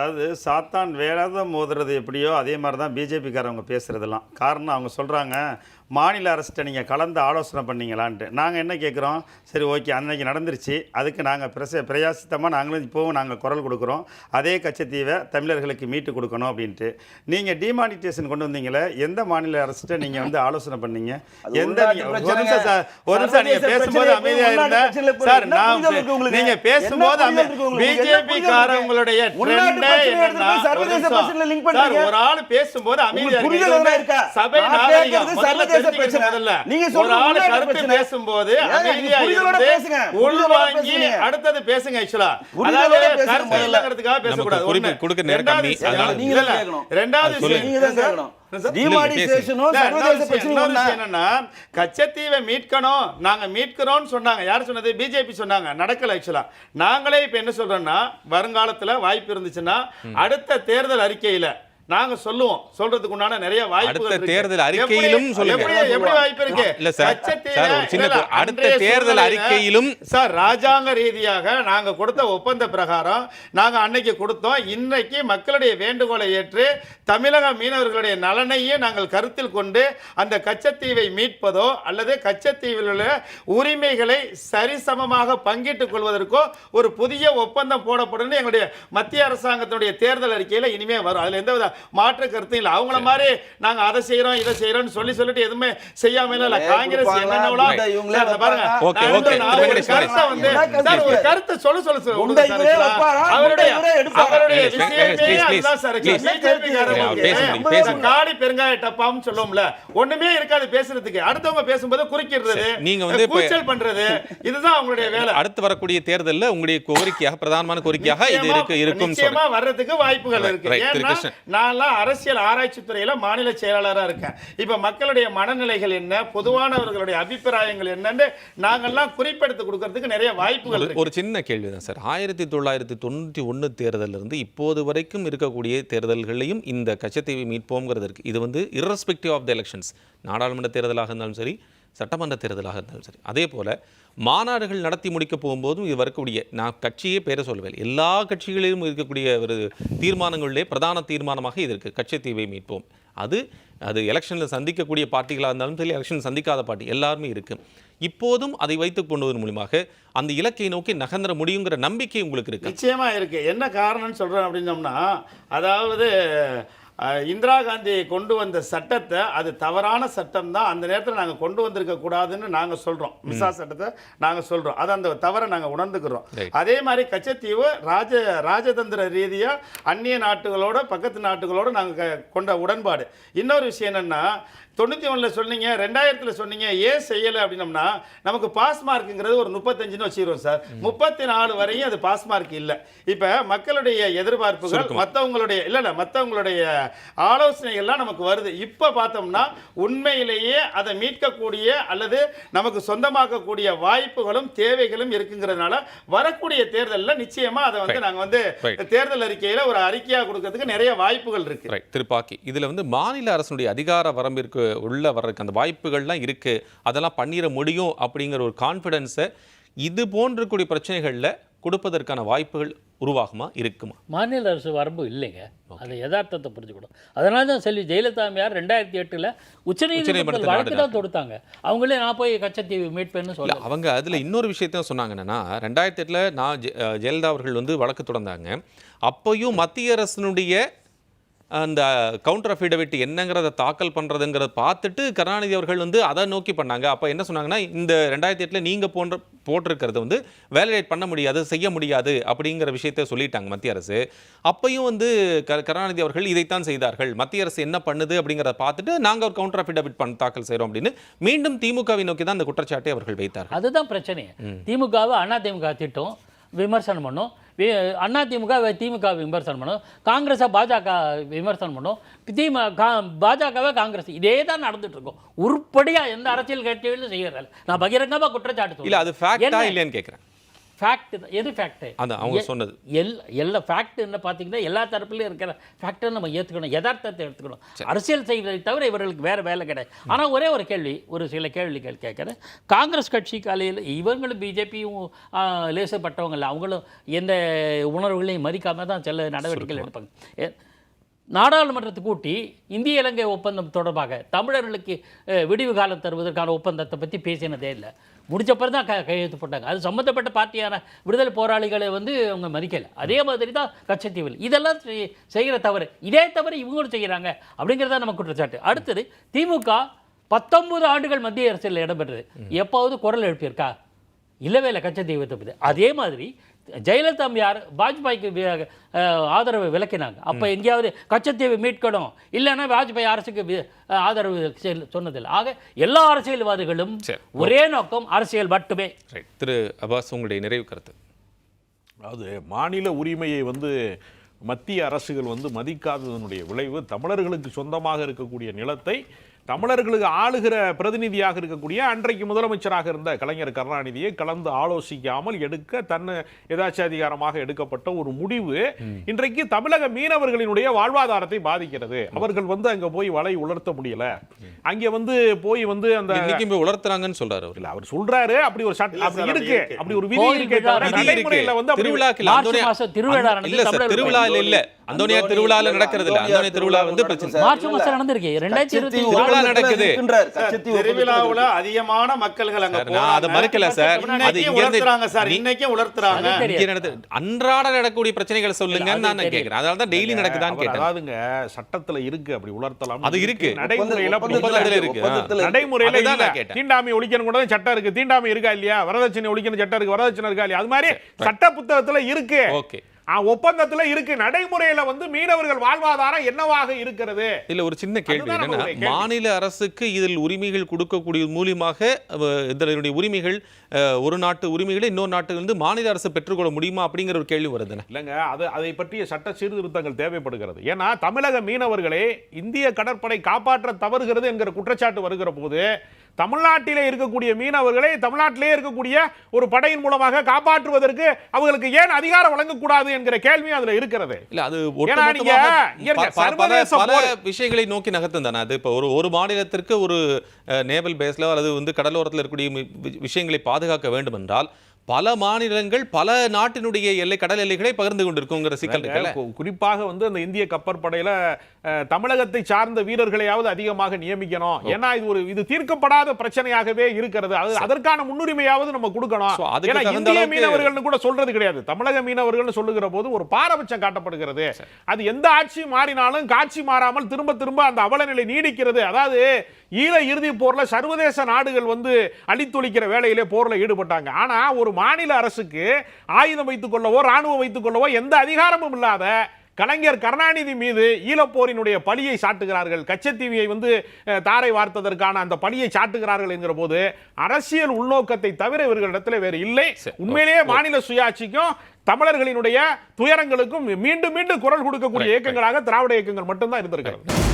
அதாவது சாத்தான் வேணாத மோதுறது எப்படியோ அதே மாதிரி தான் பிஜேபிக்காரவங்க பேசுகிறதெல்லாம் காரணம் அவங்க சொல்கிறாங்க மாநில அரசிட்ட நீங்கள் கலந்து ஆலோசனை பண்ணீங்களான்ட்டு நாங்கள் என்ன கேட்குறோம் சரி ஓகே அன்னைக்கு நடந்துருச்சு அதுக்கு நாங்கள் பிரச பிரயாசித்தமாக நாங்களும் இப்போவும் நாங்கள் குரல் கொடுக்குறோம் அதே கச்சத்தீவை தமிழர்களுக்கு மீட்டு கொடுக்கணும் அப்படின்ட்டு நீங்கள் டிமானிட்டேஷன் கொண்டு வந்தீங்களே எந்த மாநில அரசிட்ட நீங்கள் வந்து ஆலோசனை பண்ணீங்க எந்த ஒரு நிமிஷம் சார் ஒரு நிமிஷம் நீங்கள் பேசும்போது அமைதியாக உள்நாட்டு இருந்த பிரச்சனை புரியுது. சார் நான் புரிதல் இருக்கு உங்களுக்கு? நீங்க என்ன பேசும்போது புரிதல் இருக்கு உங்களுக்கு? என்ன பிஜேபி புரிதல் காரவங்களுடைய இருக்கு? உள்நாட்டு ட்ரெண்டே என்னன்னா ஒரு ஆள் பேசும்போது அமைதியா உங்களுக்கு இருங்க. புரிதல் இது எதுனா இருக்கா? சபை நாகரிகம் பிரச்சனை. முதல்ல. நீங்க ஒரு சொல்றது ஆள் கருத்து. பேசும்போது அமைதியா பேசுங்க. உள்வாங்கி. அடுத்தது பேசுங்க ஆக்சுவலா அதாவது கருத்து. இல்லைங்கிறதுக்காக பேசக்கூடாது ஒண்ணு. கொடுக்க நேரம் கம்மி, அதனால நீங்க. கேட்கணும். ரெண்டாவது நீங்க தான் கேட்கணும். கச்சத்தீவை மீட்கணும் நாங்க மீட்கிறோம்னு சொன்னாங்க யார் சொன்னது பிஜேபி சொன்னாங்க நடக்கல ஆக்சுவலா நாங்களே இப்ப என்ன சொல்றோம்னா வருங்காலத்துல வாய்ப்பு இருந்துச்சுன்னா அடுத்த தேர்தல் அறிக்கையில நாங்க சொல்லுவோம் சொல்றதுக்கு உண்டான நிறைய இருக்கு. தேர்தல் அறிக்கையிலும் சொல்லுங்க. எப்படி வாய்ப்பு இருக்கு இல்ல சார், அடுத்த தேர்தல் அறிக்கையிலும் சார் ராஜாங்க ரீதியாக நாங்க கொடுத்த ஒப்பந்த பிரகாரம் நாங்க அன்னைக்கு கொடுத்தோம் இன்னைக்கு மக்களுடைய வேண்டுகோளை ஏற்று தமிழக மீனவர்களுடைய நலனையே நாங்கள் கருத்தில் கொண்டு அந்த கச்சத்தீவை மீட்பதோ அல்லது கச்சத்தீவில் உள்ள உரிமைகளை சரிசமமாக பங்கிட்டுக் கொள்வதற்கோ ஒரு புதிய ஒப்பந்தம் போடப்படும் எங்களுடைய மத்திய அரசாங்கத்தினுடைய தேர்தல் அறிக்கையில இனிமே வரும் அதுல எந்த வித மாற்று கருத்தும் இல்லை. அவங்கள மாதிரி நாங்க அதை செய்யறோம் இதை செய்யறோம்னு சொல்லி சொல்லிட்டு எதுவுமே செய்யாம இல்ல. காங்கிரஸ் பாருங்க. கருத்தை வந்து. சார் ஒரு கருத்தை சொல்ல சொல்ல சொல்ல? அவருடைய? அவருடைய விஷயமே அதுதான் சார். காடி பெருங்காய டப்பான்னு சொல்லுவோம்ல. ஒண்ணுமே இருக்காது பேசுறதுக்கு. அடுத்தவங்க பேசும்போது குறுக்கிடுறது நீங்க வந்து கூச்சல் பண்றது இதுதான் அவங்களுடைய வேலை. அடுத்து வரக்கூடிய தேர்தல்ல உங்களுடைய கோரிக்கையாக பிரதானமான கோரிக்கையாக இது இருக்கு இருக்கும் நிச்சயமா வர்றதுக்கு வாய்ப்புகள் இருக்கு. நான்லாம் அரசியல் ஆராய்ச்சி துறையில மாநில செயலாளரா இருக்கேன். இப்ப மக்களுடைய மனநிலைகள் என்ன? பொதுவானவர்களுடைய அபிப்பிராயங்கள் என்னன்னு நாங்கெல்லாம் குறிப்பெடுத்து கொடுக்கறதுக்கு நிறைய வாய்ப்புகள் ஒரு- சின்ன கேள்விதான் சார். ஆயிரத்தி தொள்ளாயிரத்தி தொண்ணூற்றி ஒன்று தேர்தலில் இருந்து இப்போது வரைக்கும் இருக்கக்கூடிய தேர்தல்களையும் இந்த கச்சத்தீவை மீட்போங்கிறது இருக்கு. இது வந்து irrespective ஆஃப் த எலெக்ஷன்ஸ் நாடாளுமன்ற தேர்தலாக இருந்தாலும் சரி சட்டமன்ற தேர்தலாக இருந்தாலும் சரி. அதே போல் மாநாடுகள் நடத்தி முடிக்க போகும்போதும் இது வரக்கூடிய நான் கட்சியே பேரை சொல்லுவேன் எல்லா கட்சிகளிலும் இருக்கக்கூடிய ஒரு தீர்மானங்களிலே பிரதான தீர்மானமாக இது இருக்குது கச்சத்தீவை மீட்போம். அது அது எலெக்ஷனில் சந்திக்கக்கூடிய பார்ட்டிகளாக இருந்தாலும் சரி எலெக்ஷன் சந்திக்காத பார்ட்டி எல்லாருமே இருக்கு. இப்போதும் அதை வைத்துக் கொண்டுவதன் மூலியமாக அந்த இலக்கை நோக்கி நகர்ந்துட முடியுங்கிற நம்பிக்கை உங்களுக்கு இருக்கு? நிச்சயமா இருக்கு. என்ன காரணம்னு சொல்றேன் அப்படின்னோம்னா அதாவது இந்திரா காந்தி கொண்டு வந்த சட்டத்தை அது தவறான சட்டம் தான் அந்த நேரத்தில் நாங்கள் கொண்டு வந்திருக்க கூடாதுன்னு நாங்கள் சொல்றோம். மிசா சட்டத்தை நாங்கள் சொல்றோம். அது அந்த தவறை நாங்கள் உணர்ந்துக்கிறோம். அதே மாதிரி கச்சத்தீவு ராஜ ராஜதந்திர ரீதியா அந்நிய நாட்டுகளோட பக்கத்து நாட்டுகளோட நாங்கள் கொண்ட உடன்பாடு. இன்னொரு விஷயம் என்னன்னா தொண்ணூற்றி ஒன்றில் சொன்னீங்க ரெண்டாயிரத்தில் சொன்னீங்க ஏன் செய்யலை அப்படின்னம்னா நமக்கு பாஸ் மார்க்குங்கிறது ஒரு முப்பத்தஞ்சுன்னு வச்சுக்கிறோம் சார். முப்பத்தி நாலு வரையும் அது பாஸ் மார்க் இல்லை. இப்போ மக்களுடைய எதிர்பார்ப்புகள். மற்றவங்களுடைய இல்லை இல்லை மற்றவங்களுடைய ஆலோசனைகள்லாம் நமக்கு வருது. இப்போ பார்த்தோம்னா உண்மையிலேயே அதை மீட்கக்கூடிய அல்லது நமக்கு சொந்தமாக்கக்கூடிய வாய்ப்புகளும் தேவைகளும் இருக்குங்கிறதுனால வரக்கூடிய தேர்தலில் நிச்சயமா அதை வந்து. நாங்கள் வந்து. தேர்தல் அறிக்கையில் ஒரு அறிக்கையாக கொடுக்கறதுக்கு நிறைய வாய்ப்புகள் இருக்கு. திருப்பாக்கி. இதுல வந்து மாநில அரசுடைய அதிகார வரம்பிற்கு உள்ள வர்றதுக்கு அந்த வாய்ப்புகள்லாம் இருக்கு. அதெல்லாம் பண்ணிட முடியும் அப்படிங்கிற ஒரு கான்ஃபிடென்ஸை இது போன்ற கூடிய பிரச்சனைகள்ல கொடுப்பதற்கான வாய்ப்புகள் உருவாகுமா இருக்குமா? மாநில அரசு வரம்பு இல்லைங்க. அது யதார்த்தத்தை புரிஞ்சுக்கணும். அதனால தான் செல்வி ஜெயலலிதாமையார் ரெண்டாயிரத்தி எட்டில் உச்சநீதிமன்றத்தில் வழக்கு தான். தொடுத்தாங்க. அவங்களே நான் போய் கச்சத்தீவு மீட்பேன்னு சொல்ல அவங்க அதுல இன்னொரு விஷயத்தையும் சொன்னாங்க. என்னன்னா ரெண்டாயிரத்தி எட்டுல நான் ஜெயலலிதா அவர்கள் வந்து வழக்கு தொடர்ந்தாங்க. அப்பயும் மத்திய அரசினுடைய அந்த கவுண்டர் அஃபிடவிட் என்னங்கிறத தாக்கல் பண்ணுறதுங்கிறத பார்த்துட்டு கருணாநிதி அவர்கள் வந்து அதை நோக்கி பண்ணாங்க. அப்போ என்ன சொன்னாங்கன்னா இந்த ரெண்டாயிரத்தி எட்டில் நீங்கள் போன்ற போட்டிருக்கிறது வந்து வேலிடேட் பண்ண முடியாது செய்ய முடியாது அப்படிங்கிற விஷயத்தை சொல்லிட்டாங்க மத்திய அரசு. அப்பையும் வந்து க கருணாநிதி அவர்கள் இதைத்தான் செய்தார்கள். மத்திய அரசு என்ன பண்ணுது அப்படிங்கிறத பார்த்துட்டு நாங்கள் ஒரு கவுண்டர் அஃபிடவிட் பண்ண தாக்கல் செய்கிறோம் அப்படின்னு மீண்டும் திமுகவை நோக்கி தான் அந்த குற்றச்சாட்டை அவர்கள் வைத்தார்கள். அதுதான் பிரச்சனை திமுகவை அண்ணா திமுக திட்டம் விமர்சனம் பண்ணும். அண்ணா திமுக திமுக விமர்சனம் பண்ணும். காங்கிரஸை பாஜக விமர்சனம் பண்ணும். திமுக கா- பாஜகவை காங்கிரஸ். இதே தான் நடந்துட்டு இருக்கும் உருப்படியா எந்த அரசியல் கட்சிகளும் செய்யறதில்ல. நான் பகிரங்கமா குற்றச்சாட்டு இல்ல. அது? இல்லையான்னு கேட்குறேன் ஃபேக்ட் எது ஃபேக்ட் அது அவங்க சொன்னது. எல் எல்லா ஃபேக்ட்னு பார்த்தீங்கன்னா எல்லா தரப்புலையும் இருக்கிற ஃபேக்டை நம்ம ஏற்றுக்கணும் யதார்த்தத்தை எடுத்துக்கணும். அரசியல் செய்வதை தவிர இவர்களுக்கு வேறு வேலை கிடையாது. ஆனால் ஒரே ஒரு கேள்வி ஒரு சில கேள்விகள் கேட்குறேன். காங்கிரஸ் கட்சி காலையில் இவங்களும் பிஜேபியும் லேசப்பட்டவங்க இல்லை. அவங்களும் எந்த உணர்வுகளையும் மதிக்காம தான் சில நடவடிக்கைகள் எடுப்பாங்க. நாடாளுமன்றத்தை கூட்டி இந்திய இலங்கை ஒப்பந்தம் தொடர்பாக தமிழர்களுக்கு விடிவு காலம் தருவதற்கான ஒப்பந்தத்தை பற்றி பேசினதே இல்லை. முடிச்ச பிறகு தான் க கையெழுத்து போட்டாங்க. அது சம்மந்தப்பட்ட பார்ட்டியான விடுதலை போராளிகளை வந்து அவங்க மதிக்கலை. அதே மாதிரி தான் கச்சத்தீவில் இதெல்லாம் செய்- செய்கிற தவறு. இதே தவிர இவங்களும் செய்கிறாங்க அப்படிங்கிறத நம்ம குற்றச்சாட்டு. அடுத்தது திமுக பத்தொன்பது ஆண்டுகள் மத்திய அரசில் இடம்பெற்றது. எப்போவது குரல் எழுப்பியிருக்கா? இல்லவே இல்லை கச்சத்தீவத்தை பற்றி அதே மாதிரி ஜெயலலிதா யார்? வாஜ்பாய்க்கு ஆதரவு விளக்கினாங்க. அப்போ எங்கேயாவது கச்சத்தீவை மீட்கணும். இல்லைன்னா வாஜ்பாய் அரசுக்கு ஆதரவு செல்- சொன்னதில்லை. ஆக எல்லா அரசியல்வாதிகளும். ஒரே நோக்கம் அரசியல் மட்டுமே. ரைட் திரு அப்பாஸ் உங்களுடைய நிறைவு கருத்து. அதாவது மாநில உரிமையை வந்து மத்திய அரசுகள் வந்து மதிக்காததனுடைய விளைவு தமிழர்களுக்கு சொந்தமாக இருக்கக்கூடிய நிலத்தை தமிழர்களுக்கு ஆளுகிற பிரதிநிதியாக இருக்கக்கூடிய அன்றைக்கு முதலமைச்சராக இருந்த கலைஞர் கருணாநிதியை கலந்து ஆலோசிக்காமல் எடுக்க தன்னை எதாச்சாதிகாரமாக எடுக்கப்பட்ட ஒரு முடிவு இன்றைக்கு தமிழக மீனவர்களினுடைய வாழ்வாதாரத்தை பாதிக்கிறது. அவர்கள் வந்து அங்க போய் வலை உலர்த்த முடியல. அங்கே வந்து போய் வந்து அந்த உலர்த்துறாங்கன்னு சொல்றாரு அவர். அவர் சொல்றாரு அப்படி ஒரு சட்ட இல்ல அப்படி சார், இருக்கு. அப்படி ஒரு விதி இருக்கே விழா தவிர விதி இருக்கு. நடைமுறையில வந்து அப்படி திருவிழாக்கு இல்ல, திருவிழா இல்ல அந்தோனியார் திருவிழால நடக்கிறது இல்ல. அந்தோனியார் திருவிழா வந்து பிரச்சனை. மார்ச் மாசம் நடந்திருக்கு ரெண்டாயிரத்தி இருபத்தி திருவிழா நடக்குது. திருவிழாவுல அதிகமான மக்கள்கள் அங்க நான் அதை மறுக்கல சார். அது இன்னைக்கு இங்க இருந்து- உலர்த்துறாங்க சார். இன்னைக்கும் உலர்த்துறாங்க. இங்க நடந்து அன்றாட நடக்கக்கூடிய பிரச்சனைகளை சொல்லுங்க நான். கேட்கிறேன். அதனால தான் டெய்லி நடக்குதான்னு கேட்டேன். அதாவதுங்க சட்டத்துல இருக்கு. அப்படி உலர்த்தலாம் அது இருக்கு. நடைமுறையில ஒப்பந்தத்துல. இருக்கு. நடைமுறையில கேட்டேன். தீண்டாமை ஒழிக்கணும் கூட சட்டம் இருக்கு. தீண்டாமை இருக்கா இல்லையா? வரதட்சணை ஒழிக்கணும் சட்டம் இருக்கு. வரதட்சணை இருக்கா இல்லையா? அது மாதிரி சட்ட புத்தகத்துல இருக்கு. ஓகே. ஒப்பந்தத்துல இருக்கு. நடைமுறையில வந்து மீனவர்கள் வாழ்வாதாரம் என்னவாக இருக்கிறது? இல்ல ஒரு சின்ன கேள்வி என்னன்னா. மாநில அரசுக்கு இதில் உரிமைகள் கொடுக்கக்கூடிய மூலியமாக இதனுடைய உரிமைகள் ஒரு நாட்டு உரிமைகளை இன்னொரு நாட்டுல இருந்து மாநில அரசு பெற்றுக்கொள்ள முடியுமா அப்படிங்கிற ஒரு கேள்வி வருதுன்னு இல்லைங்க அது அதை பற்றிய சட்ட சீர்திருத்தங்கள் தேவைப்படுகிறது. ஏன்னா தமிழக மீனவர்களே இந்திய கடற்படை காப்பாற்ற தவறுகிறது என்கிற குற்றச்சாட்டு வருகிற போது தமிழ்நாட்டிலே இருக்கக்கூடிய மீனவர்களை தமிழ்நாட்டிலே இருக்கக்கூடிய ஒரு படையின் மூலமாக காப்பாற்றுவதற்கு அவர்களுக்கு ஏன் அதிகாரம் வழங்கக்கூடாது என்கிற கேள்வி அதுல இருக்கிறது. இல்ல அது பல சர்வதேச விஷயங்களை நோக்கி நகர்த்தும் தானே? அது இப்போ ஒரு ஒரு மாநிலத்திற்கு ஒரு நேவல் பேஸ்ல அல்லது வந்து கடலோரத்தில் இருக்கக்கூடிய விஷயங்களை பாதுகாக்க வேண்டும் என்றால் பல மாநிலங்கள் பல நாட்டினுடைய எல்லை கடல் எல்லைகளை பகிர்ந்து கொண்டிருக்குங்கிற சிக்கல் குறிப்பாக வந்து அந்த இந்திய கப்பற்படையில தமிழகத்தை சார்ந்த வீரர்களையாவது அதிகமாக நியமிக்கணும். ஏன்னா இது ஒரு இது தீர்க்கப்படாத பிரச்சனையாகவே இருக்கிறது. அது அதற்கான முன்னுரிமையாவது நம்ம கொடுக்கணும். இந்திய மீனவர்கள்னு கூட சொல்றது கிடையாது. தமிழக மீனவர்கள்னு சொல்லுகிற போது ஒரு பாரபட்சம் காட்டப்படுகிறது. அது எந்த ஆட்சி மாறினாலும் காட்சி மாறாமல் திரும்ப திரும்ப அந்த அவல நிலை நீடிக்கிறது. அதாவது ஈழ இறுதி போர்ல சர்வதேச நாடுகள் வந்து அழித்தொழிக்கிற வேலையிலே போர்ல ஈடுபட்டாங்க. ஆனா ஒரு மாநில அரசுக்கு ஆயுதம் வைத்துக் கொள்ளவோ ராணுவம் வைத்துக் கொள்ளவோ எந்த அதிகாரமும் இல்லாத கலைஞர் கருணாநிதி மீது ஈழப்போரினுடைய பழியை சாட்டுகிறார்கள் கச்சத்தீவியை வந்து தாரை வார்த்ததற்கான அந்த பழியை சாட்டுகிறார்கள் என்கிற போது அரசியல் உள்நோக்கத்தை தவிர இவர்களிடத்தில் வேறு இல்லை. உண்மையிலேயே மாநில சுயாட்சிக்கும் தமிழர்களினுடைய துயரங்களுக்கும் மீண்டும் மீண்டும் குரல் கொடுக்கக்கூடிய. இயக்கங்களாக திராவிட இயக்கங்கள் மட்டும்தான் இருந்திருக்கிறது